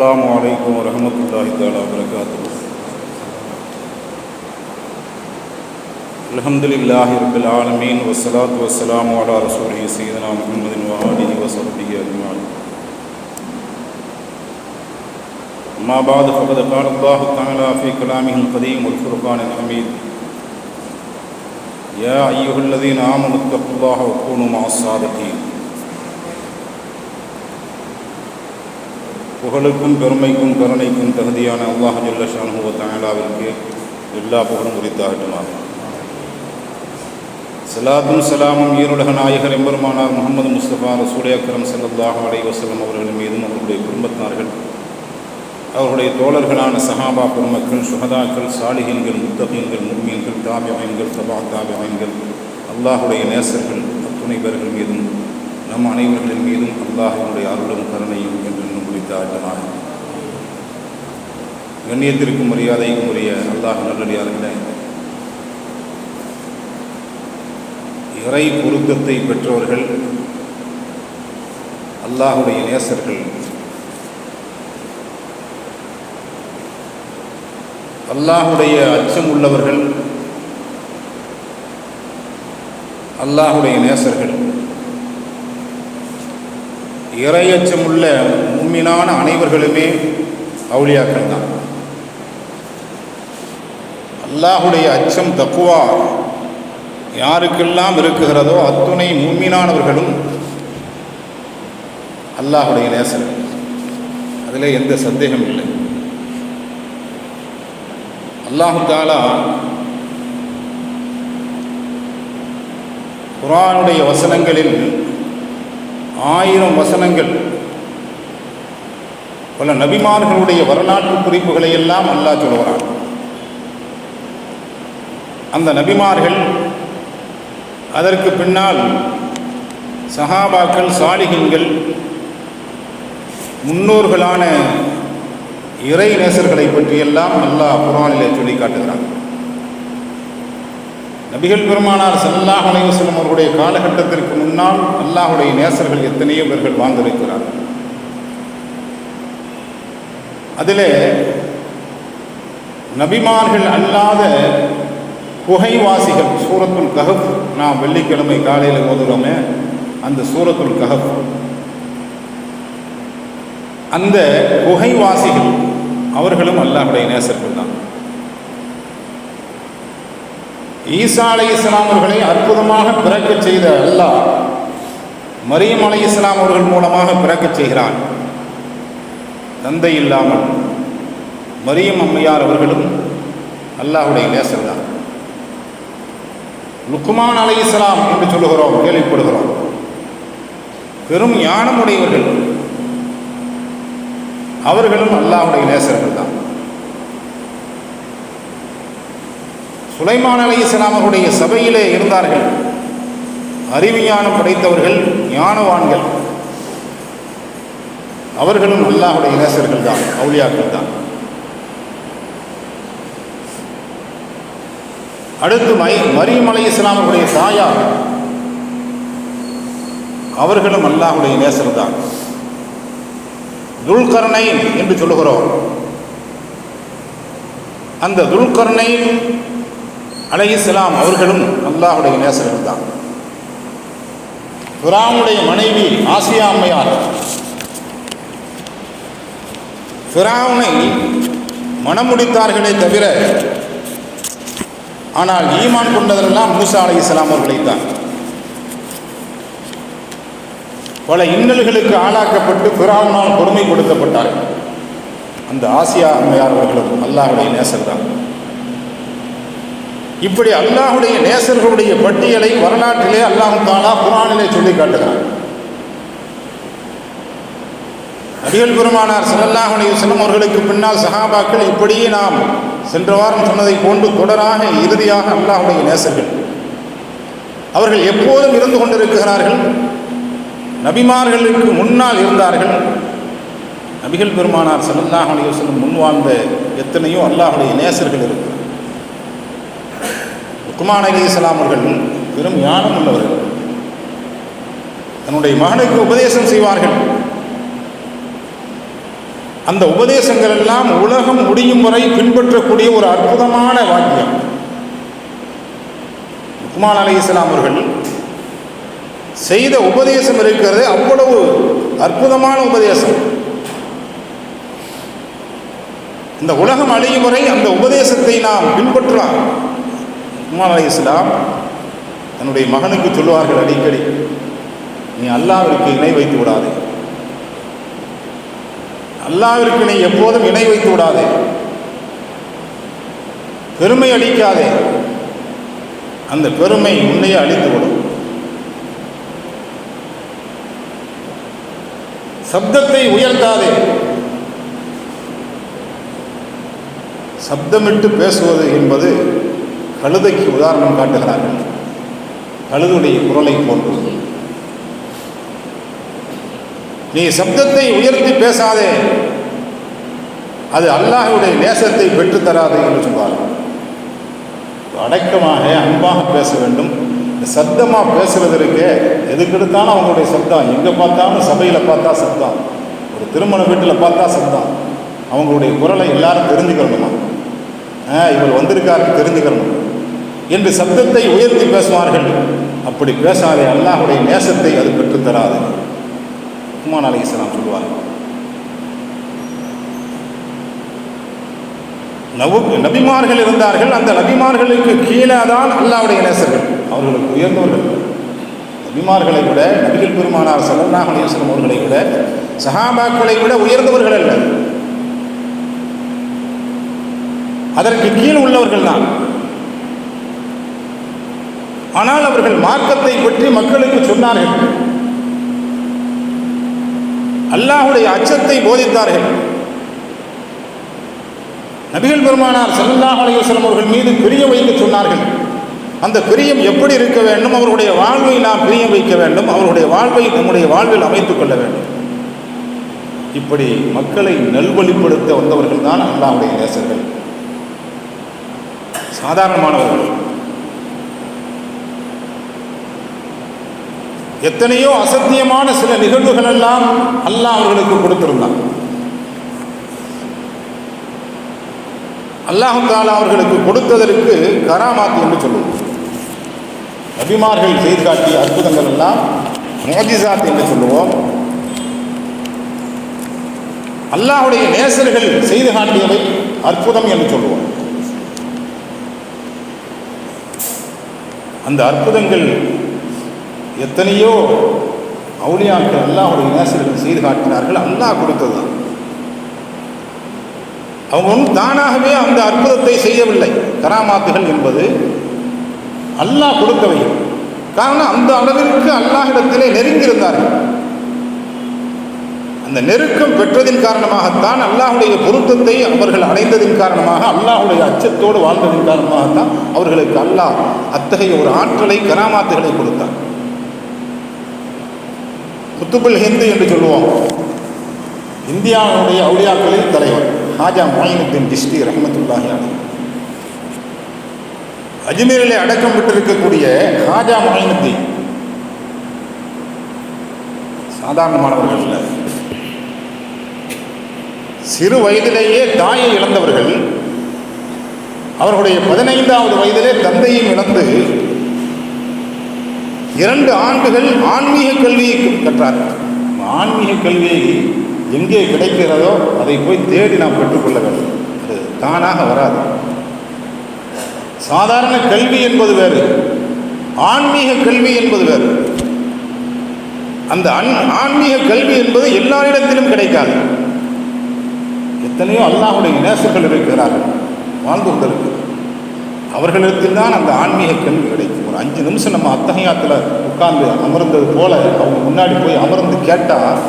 السلام عليكم ورحمة الله تعالى وبركاته. الحمد لله رب العالمين والصلاة والسلام على رسوله سيدنا محمد وآله وصحبه أجمعين. أما بعد فقد قال الله تعالى في كلامه القديم والفرقان الحميد يا أيها الذين آمنوا اتقوا الله وكونوا مع الصادقين. புகழுக்கும் பெருமைக்கும் கருணைக்கும் தகுதியான அல்லாஹ் ஜல்ல ஷானுவ தாலாவிற்கு எல்லா புகழும் உரித்தாகட்டுமாக. சலாத்தும் சலாமும் ஈருலக நாயகர் எம்பெருமானார் முகமது முஸ்தபா ரசூலே அக்கரம் சல்லாஹ் அலை வசலம் அவர்கள் மீதும் அவர்களுடைய குடும்பத்தினார்கள் அவர்களுடைய தோழர்களான சஹாபா பெருமக்கள் சுகதாக்கள் சாலிகன்கள் முத்தகீன்கள் முர்மீன்கள் தாபியங்கள் தபா தாபியங்கள் அல்லாஹுடைய நேசர்கள் அத்துணைவர்கள் மீதும் நம் அனைவர்களின் மீதும் அல்லாஹினுடைய அருளும் கருணையும் என்று முடித்த கண்ணியத்திற்கும் மரியாதைக்கும் உரிய அல்லாஹ் நல்லடியார்களே இறை பொருத்தத்தை பெற்றவர்கள் அல்லாஹுடைய நேசர்கள் அல்லாஹுடைய அச்சம் உள்ளவர்கள் அல்லாஹுடைய நேசர்கள் இறையச்சமுள்ள உண்மையான அனைவர்களுமே அவுளியாக்கள் தான். அல்லாஹுடைய அச்சம் தக்குவா யாருக்கெல்லாம் இருக்குகிறதோ அத்துணை மூமினானவர்களும் அல்லாஹுடைய நேசர். அதில் எந்த சந்தேகம் இல்லை. அல்லாஹு தாலா குரானுடைய வசனங்களில் ஆயிரம் வசனங்கள் பல நபிமார்களுடைய வரலாற்று குறிப்புகளை எல்லாம் அல்லாஹ் சொல்கிறான் அந்த நபிமார்கள் அதற்கு பின்னால் சஹாபாக்கள் சாலிகங்கள் முன்னோர்களான இறை நேசர்களை பற்றியெல்லாம் அல்லாஹ் குரானிலே சொல்லி காட்டுகிறான் நபிகள் பெருமானார் சல்லாஹ் அலைவசலம் அவருடைய காலகட்டத்திற்கு முன்னால் அல்லாஹுடைய நேசர்கள் எத்தனையோ பேர்கள் வாழ்ந்திருக்கிறார்கள். அதில் நபிமார்கள் அல்லாத குகைவாசிகள் சூரத்துல் கஹப் நான் வெள்ளிக்கிழமை காலையில் ஓதுகிறோமே அந்த சூரத்துல் கஹப் அந்த குகைவாசிகள் அவர்களும் அல்லாஹுடைய நேசர்கள் தான். ஈசா அலை இஸ்லாம் அவர்களை அற்புதமாக பிறக்க செய்த அல்லாஹ் மரியம் அலை இஸ்லாம் அவர்கள் மூலமாக பிறக்க செய்கிறான். தந்தை இல்லாமல் மரியம் அம்மையார் அவர்களும் அல்லாஹுடைய நேசர் தான். லுக்குமான் அலை இஸ்லாம் என்று சொல்லுகிறோம் கேள்விப்படுகிறோம். பெரும் ஞானமுடையவர்கள் அவர்களும் அல்லாஹுடைய நேசர்கள் தான். சுலைமான் அலை இஸ்லாம் சபையிலே இருந்தார்கள். அறிவிஞானம் படைத்தவர்கள் ஞானவான்கள். அவர்களும் அல்லாஹுடைய நேசர்கள் தான் அவுளியாக்கள் தான். அடுத்து மை மரியம் அலை இஸ்லாமர்களுடைய தாயார் அவர்களும் அல்லாஹுடைய நேசர் தான். துல்கர்ணை என்று சொல்லுகிறோம். அந்த துல்கர்ணை அலை இஸ்லாம் அவர்களும் அல்லாஹுடைய நேசர்கள் தான். குரானுடைய மனைவி ஆசியா அம்மையார் ஃபிராவுனை மனமுடித்தார்களே தவிர ஆனால் ஈமான் கொண்டதெல்லாம் மூசா அலை இஸ்லாம் அவர்களைத்தான் பல இன்னல்களுக்கு ஆளாக்கப்பட்டு பிராவனால் பொறுமை கொடுக்கப்பட்டார்கள் அந்த ஆசியா அம்மையார் அவர்களும் அல்லாஹுடைய நேசர் தான். இப்படி அல்லாஹுடைய நேசர்களுடைய பட்டியலை வரலாற்றிலே அல்லாஹு தாலா குரானிலே சொல்லி காட்டுகிறார் நபிகள் பெருமானார் சல்லாஹுடைய செல்லும் அவர்களுக்கு பின்னால் சஹாபாக்கள் இப்படியே நாம் சென்ற வாரம் சொன்னதை போன்று தொடராக இறுதியாக அல்லாஹுடைய நேசர்கள். அவர்கள் எப்போதும் இருந்து கொண்டிருக்கிறார்கள். நபிமார்களுக்கு முன்னால் இருந்தார்கள். நபிகள் பெருமானார் சல்லாஹ் செல்லும் முன் வாழ்ந்த எத்தனையோ அல்லாஹுடைய நேசர்கள் இருக்கிறார் உக்குமான் அலி இஸ்லாம் அவர்கள் பெரும் ஞானம் உள்ளவர்கள் தன்னுடைய மகனுக்கு உபதேசம் செய்வார்கள். அந்த உபதேசங்கள் எல்லாம் உலகம் முடியும் வரை பின்பற்றக்கூடிய ஒரு அற்புதமான வாக்கியம். உக்மான் அலி இஸ்லாம் அவர்கள் செய்த உபதேசம் இருக்கிறது அவ்வளவு அற்புதமான உபதேசம். இந்த உலகம் அழியும் வரை அந்த உபதேசத்தை நாம் பின்பற்றலாம். உஸ்மான் அலி இஸ்லாம் தன்னுடைய மகனுக்கு சொல்லுவார்கள் அடிக்கடி நீ அல்லாவிற்கு இணை வைத்து விடாதே. அல்லாவிற்கு நீ எப்போதும் இணை வைத்து விடாதே. பெருமை அளிக்காதே. அந்த பெருமை உன்னையே அழித்துவிடும். சப்தத்தை உயர்த்தாதே. சப்தமிட்டு பேசுவது என்பது கழுதைக்கு உதாரணம் காட்டுகிறார்கள். கழுதுடைய குரலை போன்றது நீ சப்தத்தை உயர்த்தி பேசாதே. அது அல்லாஹுடைய நேசத்தை பெற்றுத்தராது என்று சொல்வார்கள் அடக்கமாக அன்பாக பேச வேண்டும். இந்த சத்தமாக பேசுறதற்கு எதுக்கெடுத்தாலும் அவங்களுடைய சத்தம் எங்கே பார்த்தாலும் சபையில் பார்த்தா சப்தம். ஒரு திருமண வீட்டில் பார்த்தா சப்தம். அவங்களுடைய குரலை எல்லாரும் தெரிஞ்சுக்கணுமா? ஆ இவர் வந்திருக்காரு தெரிஞ்சுக்கணும். என்று சப்தத்தை உயர்த்தி பேசுவார்கள். அப்படி பேசாதே அல்லாஹுடைய நேசத்தை அது பெற்றுத்தராது. உமான் அலி இஸ்லாம் சொல்லுவார். நபிமார்கள் இருந்தார்கள் அந்த நபிமார்களுக்கு கீழே தான் அல்லாவுடைய நேசர்கள். அவர்களுக்கு உயர்ந்தவர்கள் நபிமார்களை விட நபிகள் பெருமானார் சல்லல்லாஹ் அலிஸ்லாம் அவர்களை விட சஹாபாக்களை விட உயர்ந்தவர்கள் அல்ல. அதற்கு கீழ் உள்ளவர்கள் தான். ஆனால் அவர்கள் மார்க்கத்தை பற்றி மக்களுக்கு சொன்னார்கள். அல்லாஹுடைய அச்சத்தை போதித்தார்கள். நபிகள் பெருமானார் சல்லாஹ் அலையுஸ்லம் அவர்கள் மீது பிரிய வைக்க சொன்னார்கள். அந்த பிரியம் எப்படி இருக்க வேண்டும்? அவருடைய வாழ்வை நாம் பிரியம் வைக்க வேண்டும். அவருடைய வாழ்வை நம்முடைய வாழ்வில் அமைத்துக் கொள்ள வேண்டும். இப்படி மக்களை நல்வழிப்படுத்த வந்தவர்கள் தான் அல்லாஹுடைய நேசர்கள். சாதாரணமானவர்கள். எத்தனையோ அசத்தியமான சில நிகழ்வுகள் எல்லாம் அல்லாஹ் அவர்களுக்கு கொடுத்திருந்தான். அல்லாஹு தாலா அவர்களுக்கு கொடுத்ததற்கு கராமாத் என்று சொல்லுவோம். நபிமார்கள் செய்து காட்டிய அற்புதங்கள் எல்லாம் மோஜிசாத் என்று சொல்லுவோம். அல்லாஹுடைய நேசர்கள் செய்து காட்டியவை அற்புதம் என்று சொல்லுவோம். அந்த அற்புதங்கள் எத்தனையோ அவுளியாக்கள் அல்லாஹுடைய நேசர்கள் செய்து காட்டினார்கள். அல்லாஹ் கொடுத்தது தான் அவங்க ஒன்றும் தானாகவே அந்த அற்புதத்தை செய்யவில்லை. கராமாத்துகள் என்பது அல்லாஹ் கொடுத்தவை காரணம் அந்த அளவிற்கு அல்லாஹிடத்திலே நெருங்கியிருந்தார்கள். அந்த நெருக்கம் பெற்றதின் காரணமாகத்தான் அல்லாஹுடைய பொருத்தத்தை அவர்கள் அடைந்ததின் காரணமாக அல்லாஹுடைய அச்சத்தோடு வாழ்ந்ததின் காரணமாகத்தான் அவர்களுக்கு அல்லாஹ் அத்தகைய ஒரு ஆற்றலை கராமாத்துகளை கொடுத்தார் குத்துபுல் ஹிந்து என்று சொல்லுவோம். இந்தியாவுடைய அவுளியாக்களில் தலைவர் ஹாஜா மொயினுத்தின் திஷ்டி ரஹமத்துல்லாஹி அஜ்மீரில் அஜ்மீரிலே அடக்கம் விட்டிருக்கக்கூடிய ஹாஜா மொயினுத்தீன் சாதாரணமானவர்கள் சிறு வயதிலேயே தாயை இழந்தவர்கள் அவர்களுடைய பதினைந்தாவது வயதிலே தந்தையும் இழந்து இரண்டு ஆண்டுகள் ஆன்மீக கல்வியை கற்றார்கள் ஆன்மீக கல்வியை எங்கே கிடைக்கிறதோ அதை போய் தேடி நாம் பெற்றுக்கொள்ள வேண்டும். அது தானாக வராது. சாதாரண கல்வி என்பது வேறு. ஆன்மீக கல்வி என்பது வேறு. அந்த ஆன்மீக கல்வி என்பது எல்லாரிடத்திலும் கிடைக்காது. எத்தனையோ அல்லாஹுடைய நேசங்கள் இருக்கிறார்கள் வாழ்ந்து கொண்டிருக்கு அவர்களிடத்தில் தான் அந்த ஆன்மீக கல்வி கிடைக்கும். ஒரு அஞ்சு நிமிஷம் நம்ம அத்தகையாத்தில் உட்கார்ந்து அமர்ந்தது போல அவங்க முன்னாடி போய் அமர்ந்து கேட்டால்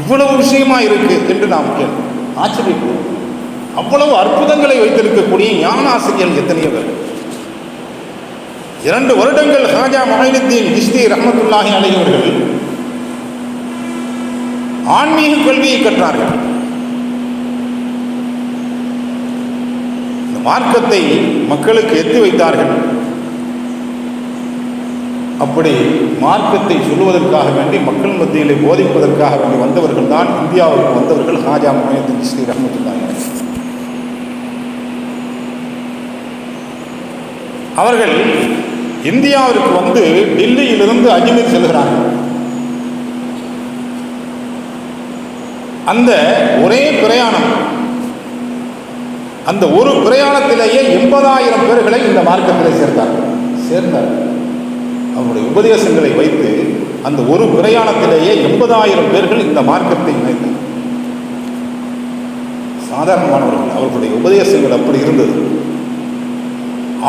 இவ்வளவு விஷயமா இருக்கு? என்று நாம் கேள்வி ஆச்சரியப்படுவோம் அவ்வளவு அற்புதங்களை வைத்திருக்கக்கூடிய ஞானாசிரியர்கள் எத்தனையோ பேர். இரண்டு வருடங்கள் ஹாஜா மொஹினுத்தீன் கிஸ்தி ரஹமத்துல்லாஹி அலையவர்கள் ஆன்மீக கல்வியை கற்றார்கள். மார்க்கத்தை மக்களுக்கு எத்தி வைத்தார்கள். அப்படி மார்க்கத்தை சொல்லுவதற்காக வேண்டி மக்கள் மத்தியிலே போதிப்பதற்காக வேண்டி வந்தவர்கள் தான் இந்தியாவுக்கு வந்தவர்கள் ஹாஜா முனையத்தின் ஸ்ரீ ரஹமத்துல்லாஹி அவர்கள் இந்தியாவிற்கு வந்து டெல்லியிலிருந்து அஜ்மீர் செல்கிறார்கள். அந்த ஒரே பிரயாணம் அந்த ஒரு பிரயாணத்திலேயே எண்பதாயிரம் பேர்களை இந்த மார்க்கத்தில் சேர்ந்தார் சேர்ந்தார். அவருடைய உபதேசங்களை வைத்து அந்த ஒரு பிரயாணத்திலேயே எண்பதாயிரம் பேர்கள் இந்த மார்க்கத்தை இணைத்தார். சாதாரணமானவர்கள் அவர்களுடைய உபதேசங்கள் அப்படி இருந்தது.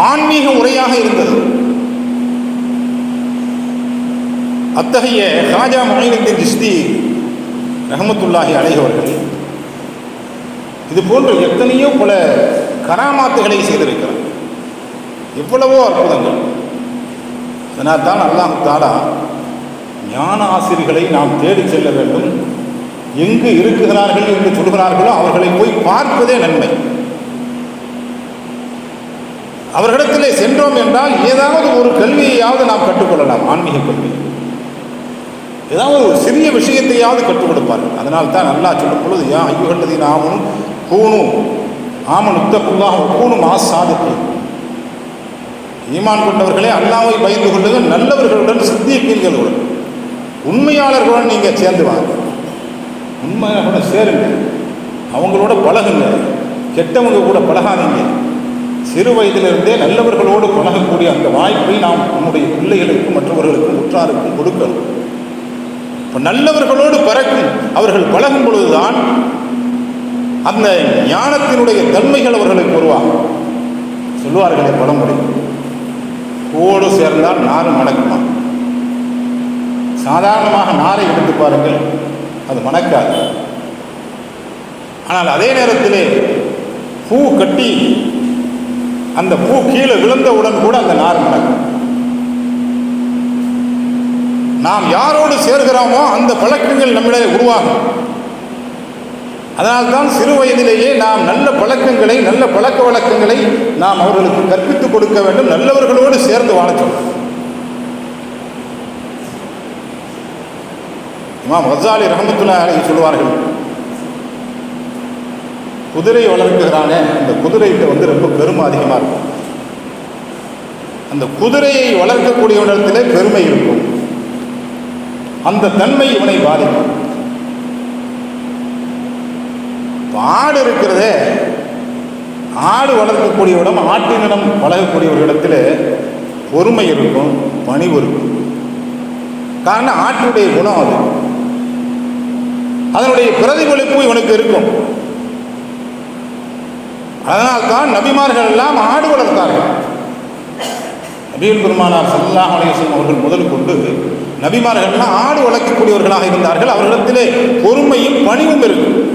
ஆன்மீக உரையாக இருந்தது. அத்தகைய ராஜா மொழினத்தின் ஜிஸ்தி ரஹமத்துல்லாஹி அலைஹவர்கள் இது போன்ற எத்தனையோ பல கராமாத்துகளை செய்திருக்கிறார். எவ்வளவோ அற்புதங்கள். அதனால் தான் அல்லாஹ் தாலா ஞான ஆசிரியர்களை நாம் தேடி செல்ல வேண்டும். எங்கு இருக்குகிறார்கள் என்று சொல்கிறார்களோ அவர்களை போய் பார்ப்பதே நன்மை. அவர்களிடத்திலே சென்றோம் என்றால் ஏதாவது ஒரு கல்வியையாவது நாம் கற்றுக்கொள்ளலாம் ஆன்மீக கல்வி. ஏதாவது ஒரு சிறிய விஷயத்தையாவது கற்றுக் கொடுப்பார்கள். அதனால் தான் நல்லா சொல்லும் பொழுது ஏன் ஐயுகல்லதி நாமனும் கூணும் ஆமன் உத்தப்புல்லாக கூணும் ஆசாதுக்கு ஈமான் கொண்டவர்களே அல்லாவை பயந்து கொள்ளுங்கள் நல்லவர்களுடன் சித்தியக்கீர்களுடன் உண்மையாளர்களுடன் நீங்கள் சேர்ந்து வாங்க. உண்மையாளர்களோட சேருங்க. அவங்களோட பழகுங்க. கெட்டவங்க கூட பழகாதீங்க. சிறு வயதிலிருந்தே நல்லவர்களோடு பழகக்கூடிய அந்த வாய்ப்பை நாம் நம்முடைய பிள்ளைகளுக்கும் மற்றவர்களுக்கும் உற்றாருக்கும் கொடுக்கணும். இப்போ நல்லவர்களோடு பறக்கும் அவர்கள் பழகும் பொழுதுதான் அந்த ஞானத்தினுடைய தன்மைகள் அவர்களுக்கு உருவாகும் சொல்லுவார்களே பழமொழி. பூவோடு சேர்ந்தால் நாறு மணக்குமா? சாதாரணமாக நாரை எடுத்து பாருங்கள் அது மணக்காது. ஆனால் அதே நேரத்திலே பூ கட்டி அந்த பூ கீழே விழுந்தவுடன் கூட அந்த நார் மணக்கும். நாம் யாரோடு சேர்கிறோமோ அந்த பழக்கங்கள் நம்மிடையே உருவாகும். அதனால்தான் சிறு வயதிலேயே நாம் நல்ல பழக்கங்களை நல்ல பழக்க வழக்கங்களை நாம் அவர்களுக்கு கற்பித்துக் கொடுக்க வேண்டும். நல்லவர்களோடு சேர்ந்து வாழச்சோம் இமாம் ஹசாலி ரஹமத்துல்லா அலி சொல்வார்கள் குதிரை வளர்க்குகிறானே அந்த குதிரைகிட்ட வந்து ரொம்ப பெருமை அதிகமாக இருக்கும். அந்த குதிரையை வளர்க்கக்கூடிய இடத்துல பெருமை இருக்கும். அந்த தன்மை இவனை பாதிக்கும் இப்ப ஆடு இருக்கிறதே ஆடு வளர்க்கக்கூடிய இடம் ஆட்டினிடம் இடத்துல பொறுமை இருக்கும் பணிவு இருக்கும். காரணம் ஆட்டுடைய குணம் அது. அதனுடைய பிரதிபலிப்பு இவனுக்கு இருக்கும். அதனால்தான் நபிமார்கள் எல்லாம் ஆடு வளர்த்தார்கள். நபிகள் பெருமானார் சல்லாஹ் அலையம் அவர்கள் முதல் கொண்டு நபிமார்கள் எல்லாம் ஆடு வளர்க்கக்கூடியவர்களாக இருந்தார்கள். அவர்களிடத்திலே பொறுமையும் பணிவும் இருக்கும்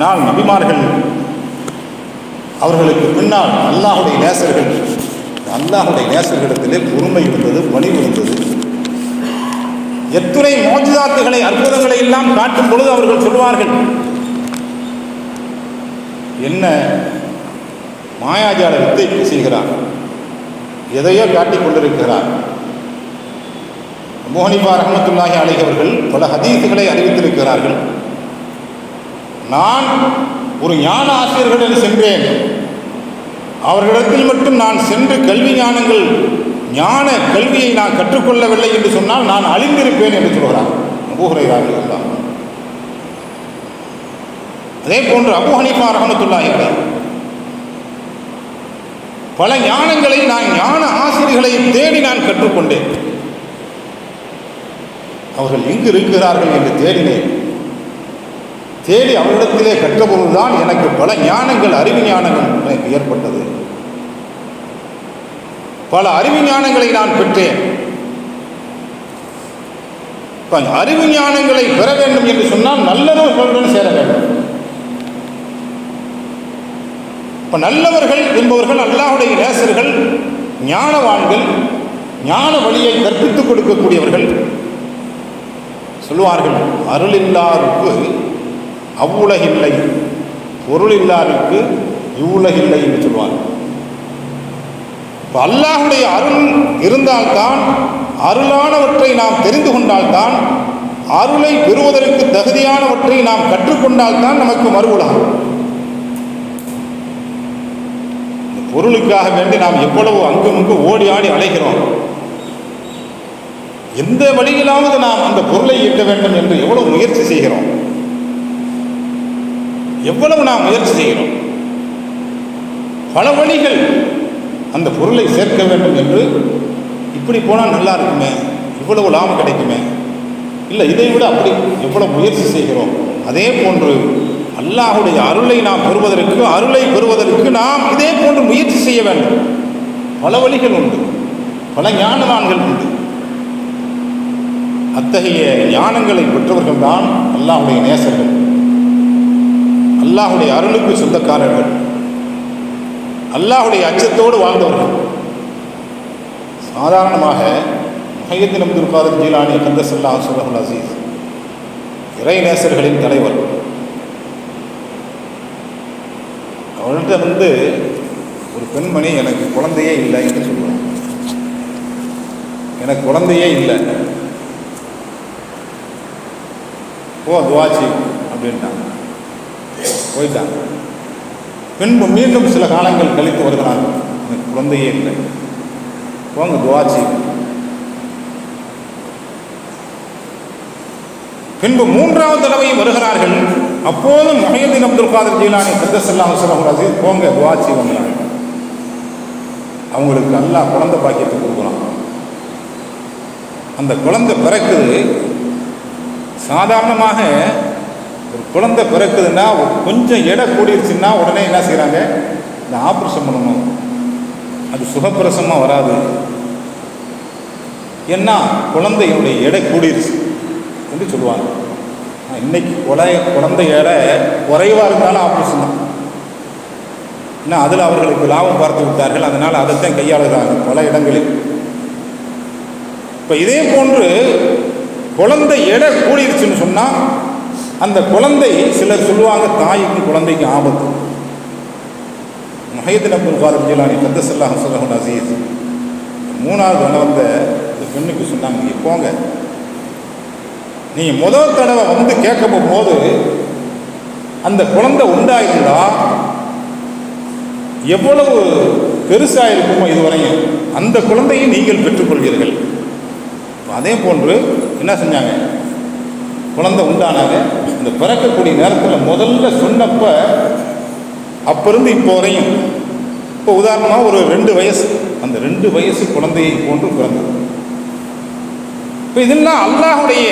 அதனால் நபிமார்கள் அவர்களுக்கு பின்னால் அல்லாஹுடைய நேசர்கள் அல்லாஹுடைய நேசர்களிடத்திலே பொறுமை இருந்தது பணிவு இருந்தது எத்துணை மோஜிதாத்துகளை அற்புதங்களை எல்லாம் காட்டும் பொழுது அவர்கள் சொல்வார்கள் என்ன மாயாஜால வித்தை செய்கிறார்? எதையோ காட்டிக் கொண்டிருக்கிறார். மோகனிபா ரஹமத்துல்லாஹி அலைஹி அவர்கள் பல ஹதீசுகளை அறிவித்திருக்கிறார்கள். நான் ஒரு ஞான ஆசிரியர்களிடம் சென்றேன். அவர்களிடத்தில் மட்டும் நான் சென்று கல்வி ஞானங்கள் ஞான கல்வியை நான் கற்றுக்கொள்ளவில்லை என்று சொன்னால் நான் அழிந்திருப்பேன் என்று சொல்கிறார். அபூஹரையாக எல்லாம் அதே போன்று அபு ஹனீஃபா ரஹமத்துல்லாஹி பல ஞானங்களை நான் ஞான ஆசிரியர்களை தேடி நான் கற்றுக்கொண்டேன். அவர்கள் எங்கு இருக்கிறார்கள் என்று தேடினேன். தேடி அவரிடத்திலே கற்றபொழுதுதான் எனக்கு பல ஞானங்கள் அறிவு ஞானங்கள் எனக்கு ஏற்பட்டது. பல அறிவு ஞானங்களை நான் பெற்றேன். அறிவு ஞானங்களை பெற வேண்டும் என்று சொன்னால் நல்லவர்களுடன் சேர வேண்டும். இப்ப நல்லவர்கள் என்பவர்கள் அல்லாஹுடைய நேசர்கள் ஞானவான்கள் ஞான வழியை கற்பித்துக் கொடுக்கக்கூடியவர்கள் சொல்லுவார்கள் அருளில்லாருக்கு அவ்வுலகில்லை. பொருள் இல்லாருக்கு இவ்வுலகில்லை என்று சொல்வார் இப்போ அல்லாஹுடைய அருள் இருந்தால்தான் அருளானவற்றை நாம் தெரிந்து கொண்டால்தான் அருளை பெறுவதற்கு தகுதியானவற்றை நாம் கற்றுக்கொண்டால்தான் நமக்கு மறு உலகம் இந்த பொருளுக்காக வேண்டி நாம் எவ்வளவு அங்கும் இங்கும் ஓடி ஆடி அலைகிறோம். எந்த வழியிலாவது நாம் அந்த பொருளை ஈட்ட வேண்டும் என்று எவ்வளவு முயற்சி செய்கிறோம். எவ்வளவு நாம் முயற்சி செய்கிறோம்? பல வழிகள் அந்த பொருளை சேர்க்க வேண்டும் என்று இப்படி போனால் நல்லா இருக்குமே? இவ்வளவு லாபம் கிடைக்குமே? இல்லை இதை விட அப்படி எவ்வளவு முயற்சி செய்கிறோம்? அதே போன்று அல்லாஹுடைய அருளை நாம் பெறுவதற்கு அருளை பெறுவதற்கு நாம் இதே போன்று முயற்சி செய்ய வேண்டும். பல வழிகள் உண்டு. பல ஞானவான்கள் உண்டு. அத்தகைய ஞானங்களை பெற்றவர்கள் தான் அல்லாஹுடைய நேசர்கள். அல்லாஹுடைய அருளுக்கு சொந்தக்காரர்கள். அல்லாஹுடைய அச்சத்தோடு வாழ்ந்தவர்கள். சாதாரணமாக முஹையத்தின் அப்துல் காதர் ஜீலானி கந்தசல்லா சுலகுல் அசீஸ் இறை நேசர்களின் தலைவர். அவர்கிட்ட வந்து ஒரு பெண்மணி எனக்கு குழந்தையே இல்லை என்று சொல்லுவாங்க எனக்கு குழந்தையே இல்லை. ஓ துவாச்சி அப்படின்ட்டாங்க. போயிட்டாங்க பின்பு மீண்டும் சில காலங்கள் கழித்து வருகிறார்கள் எனக்கு குழந்தையே இல்லை. போங்க துவாச்சி பின்பு மூன்றாவது தடவையும் வருகிறார்கள். அப்போதும் மொஹியத்தின் அப்துல் காதர் ஜீலானி கந்தசல்லாம் சொல்லக்கூடாது போங்க துவாச்சி வந்தாங்க அவங்களுக்கு நல்லா குழந்தை பாக்கியத்தை கொடுக்கலாம் அந்த குழந்தை பிறக்குது. சாதாரணமாக குழந்தை பிறக்குதுன்னா கொஞ்சம் எடை கூடிருச்சுன்னா உடனே என்ன செய்கிறாங்க இந்த ஆப்ரேஷன் பண்ணணும். அது சுகப்பிரசமாக வராது. ஏன்னா குழந்தையினுடைய எடை கூடிருச்சு என்று சொல்லுவாங்க. இன்னைக்கு கொலை குழந்தை எடை குறைவாக இருந்தாலும் ஆப்ரேஷன் தான். ஏன்னா அதில் அவர்களுக்கு லாபம் பார்த்து விட்டார்கள். அதனால் அதைத்தான் கையாளுகிறாங்க பல இடங்களில். இப்போ இதே போன்று குழந்தை எடை கூடிருச்சுன்னு சொன்னால் அந்த குழந்தை சிலர் சொல்லுவாங்க தாய்க்கும் குழந்தைக்கு ஆபத்து. மஹிதன் அப்துல் காதர் ஜிலானி கத்தசல்லாஹ் சொல்லஹன் அசீஸ் மூணாவது தடவை இந்த பெண்ணுக்கு சொன்னாங்க "நீங்க போங்க. நீங்கள் முதல் தடவை வந்து கேட்க போகும்போது அந்த குழந்தை உண்டாயிருந்தா எவ்வளவு பெருசாக இருக்குமோ இதுவரையும் அந்த குழந்தையை நீங்கள் பெற்றுக்கொள்வீர்கள். அதே போன்று என்ன செஞ்சாங்க? குழந்தை உண்டானது இந்த பிறக்கக்கூடிய நேரத்தில் முதல்ல சொன்னப்ப அப்போருந்து இப்போ வரையும் இப்போ உதாரணமாக ஒரு ரெண்டு வயசு அந்த ரெண்டு வயசு குழந்தையை போன்று பிறந்தது. இப்போ இதெல்லாம் அல்லாஹுடைய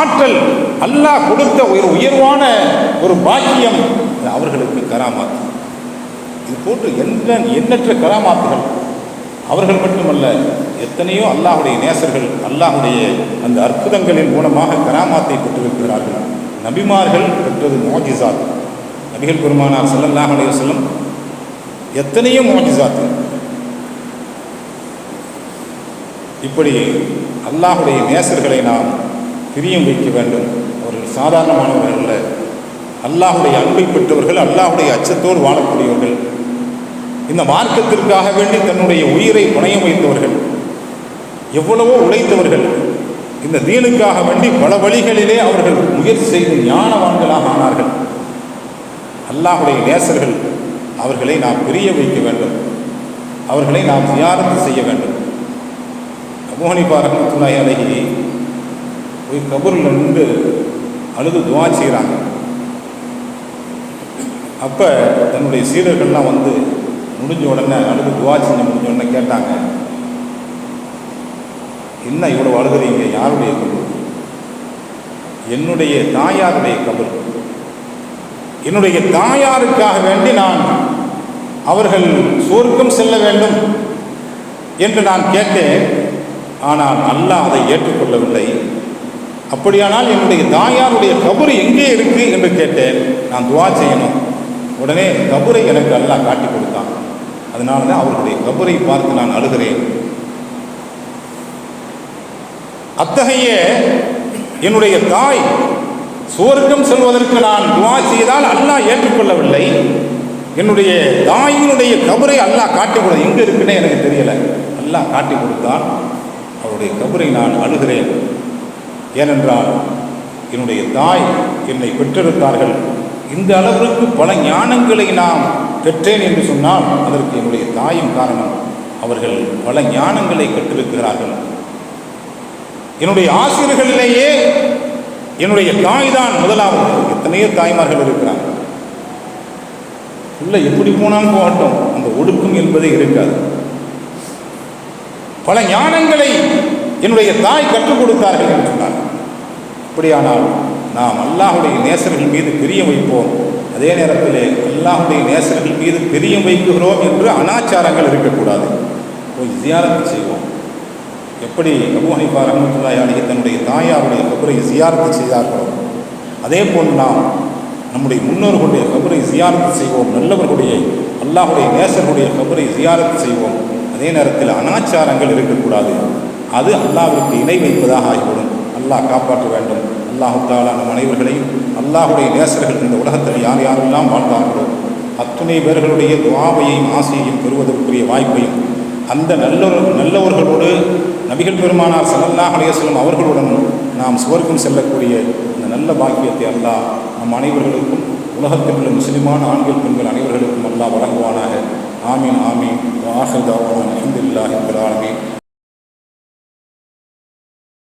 ஆற்றல் அல்லாஹ் கொடுத்த ஒரு உயர்வான ஒரு பாக்கியம் அவர்களுக்கு கராமாத்து. இது போன்று எண்ண எண்ணற்ற கராமாத்துகள். அவர்கள் மட்டுமல்ல எத்தனையோ அல்லாஹுடைய நேசர்கள் அல்லாஹுடைய அந்த அற்புதங்களின் மூலமாக கராமாத்தை பெற்றிருக்கிறார்கள். நபிமார்கள் பெற்றது மோஜிசாத் நபிகள் பெருமானார் ஸல்லல்லாஹு அலைஹி செல்லும் எத்தனையோ மோஜிசாத்து இப்படி அல்லாஹுடைய நேசர்களை நாம் பிரியம் வைக்க வேண்டும். அவர்கள் சாதாரணமானவர்கள் அல்ல. அல்லாஹுடைய அன்பை பெற்றவர்கள் அல்லாஹுடைய அச்சத்தோடு வாழக்கூடியவர்கள். இந்த மார்க்கத்திற்காக வேண்டி தன்னுடைய உயிரை புனையம் வைத்தவர்கள் எவ்வளவோ உழைத்தவர்கள் இந்த தீனுக்காக வேண்டி பல வழிகளிலே அவர்கள் முயற்சி செய்து ஞானவான்களாக ஆனார்கள். அல்லாஹுடைய நேசர்கள் அவர்களை நாம் பிரிய வைக்க வேண்டும். அவர்களை நாம் தியாரத்து செய்ய வேண்டும். அபுஹனிபா ரஹமத்துல்லாஹி அழகி போய் கபூரில் நின்று அழுது துவா செய்கிறாங்க அப்போ தன்னுடைய சீடர்கள்லாம் வந்து முடிஞ்ச உடனே அழுது துவா செஞ்சு முடிஞ்ச உடனே கேட்டாங்க என்ன இவ்வளோ அழுகுறீங்க? யாருடைய கபர்? என்னுடைய தாயாருடைய கபர். என்னுடைய தாயாருக்காக வேண்டி நான் அவர்கள் சொர்க்கம் செல்ல வேண்டும் என்று நான் கேட்டேன். ஆனால் அல்லாஹ் அதை ஏற்றுக்கொள்ளவில்லை. அப்படியானால் என்னுடைய தாயாருடைய கபர் எங்கே இருக்கு? என்று கேட்டேன். நான் துவா செய்யணும். உடனே கபரை எனக்கு அல்லாஹ் காட்டி கொடுத்தான். அதனால தான் அவர்களுடைய கபரை பார்த்து நான் அழுகிறேன். அத்தகைய என்னுடைய தாய் சுவர்க்கம் செல்வதற்கு நான் துவா செய்தால் அல்லாஹ் ஏற்றுக்கொள்ளவில்லை. என்னுடைய தாயினுடைய கபரை அல்லாஹ் காட்டி கொடு எங்கே இருக்குன்னே எனக்கு தெரியலை. அல்லாஹ் காட்டி கொடுத்தான் அவருடைய கபரை நான் அழுகிறேன். ஏனென்றால் என்னுடைய தாய் என்னை பெற்றெடுத்தார்கள். இந்த அளவிற்கு பல ஞானங்களை நாம் பெற்றேன் என்று சொன்னால் அதற்கு என்னுடைய தாயும் காரணம் அவர்கள் பல ஞானங்களை கற்றிருக்கிறார்கள். என்னுடைய ஆசிரியர்களிலேயே என்னுடைய தாய் தான் முதலாவது. எத்தனையோ தாய்மார்கள் இருக்கிறாங்க பிள்ளை எப்படி போனாலும் போகட்டும் அந்த ஒடுக்கம் என்பதே இருக்காது. பல ஞானங்களை என்னுடைய தாய் கற்றுக் கொடுத்தார்கள் என்று சொன்னார் அப்படியானால் நாம் அல்லாஹுடைய நேசர்கள் மீது பிரியம் வைப்போம். அதே நேரத்தில் அல்லாஹுடைய நேசர்கள் மீது பிரியம் வைக்கிறோம் என்று அனாச்சாரங்கள் இருக்கக்கூடாது. போய் ஜியாரத்து செய்வோம். எப்படி அபு ஹனிஃபா ரஹமத்துல்லாஹி தன்னுடைய தாயாருடைய கபரை ஜியாரத்து செய்தார்களோ? அதே போல் நாம் நம்முடைய முன்னோர்களுடைய கபரை ஜியாரத்து செய்வோம். நல்லவர்களுடைய அல்லாஹுடைய நேசர்களுடைய கபரை ஜியாரத்து செய்வோம். அதே நேரத்தில் அனாச்சாரங்கள் இருக்கக்கூடாது. அது அல்லாவிற்கு இணை வைப்பதாக ஆகிவிடும். அல்லாஹ் காப்பாற்ற வேண்டும். அல்லாஹுத்தாலா நம் அனைவர்களையும் அல்லாஹுடைய நேசர்கள் இந்த உலகத்தில் யார் யாரெல்லாம் வாழ்ந்தார்களோ அத்துணை பேர்களுடைய துவாவையும் ஆசையையும் பெறுவதற்குரிய வாய்ப்பையும் அந்த நல்ல நல்லவர்களோடு நபிகள் பெருமானார் ஸல்லல்லாஹு அலையசலம் அவர்களுடன் நாம் சுவர்க்கம் செல்லக்கூடிய இந்த நல்ல பாக்கியத்தை அல்லாஹ் நம் அனைவர்களுக்கும் உலகத்தில் உள்ள முஸ்லிமான ஆண்கள் பெண்கள் அனைவர்களுக்கும் அல்லாஹ் வழங்குவானாக. ஆமீன் ஆமீன். வாஹிர் தாவான் அல்ஹம்துலில்லாஹி ரப்பில் ஆலமீன்.